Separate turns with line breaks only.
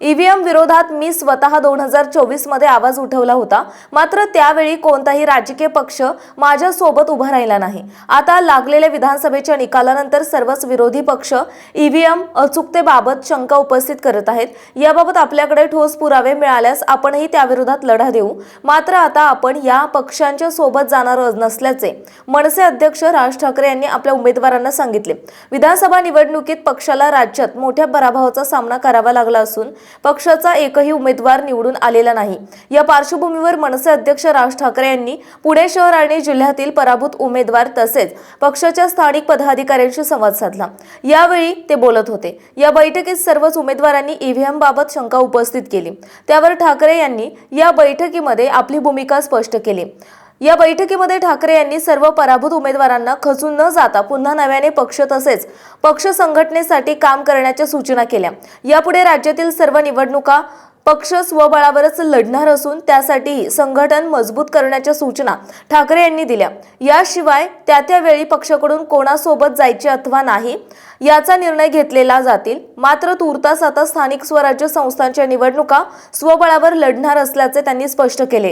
EVM विरोधात मी स्वतः दोन हजार चोवीसमध्ये आवाज उठवला होता. मात्र त्यावेळी कोणताही राजकीय पक्ष माझ्या सोबत उभा राहिला नाही. आता लागलेल्या विधानसभेच्या निकालानंतर सर्वच विरोधी पक्ष ईव्हीएम अचूकतेबाबत शंका उपस्थित करत आहेत. याबाबत आपल्याकडे ठोस पुरावे मिळाल्यास आपणही त्याविरोधात लढा देऊ. मात्र आता आपण या पक्षांच्या सोबत जाणार नसल्याचे मनसे अध्यक्ष राज ठाकरे यांनी आपल्या उमेदवारांना सांगितले. विधानसभा निवडणुकीत पक्षाला राज्यात मोठ्या पराभवाचा सामना करावा लागला असून पक्षाचा एकही उमेदवार निवडून आलेला नाही. या पार्श्वभूमीवर मनसे अध्यक्ष राज ठाकरे यांनी पुणे शहर आणि जिल्ह्यातील पराभूत उमेदवार तसेच पक्षाच्या स्थानिक पदाधिकाऱ्यांशी संवाद साधला. यावेळी ते बोलत होते. या बैठकीत सर्वच उमेदवारांनी ईव्हीएम बाबत शंका उपस्थित केली. त्यावर ठाकरे यांनी या बैठकीमध्ये आपली भूमिका स्पष्ट केली. या बैठकीमध्ये ठाकरे यांनी सर्व पराभूत उमेदवारांना खचून न जाता पुन्हा नव्याने पक्ष तसेच पक्ष संघटनेसाठी काम करण्याच्या सूचना केल्या. यापुढे राज्यातील सर्व निवडणुका पक्ष स्वबळावरच लढणार असून त्यासाठीही संघटन मजबूत करण्याच्या सूचना ठाकरे यांनी दिल्या. याशिवाय त्या त्यावेळी पक्षाकडून कोणासोबत जायचे अथवा नाही याचा निर्णय घेतलेला जातील. मात्र तूर्तास आता स्थानिक स्वराज्य संस्थांच्या निवडणुका स्वबळावर लढणार असल्याचे त्यांनी स्पष्ट केले.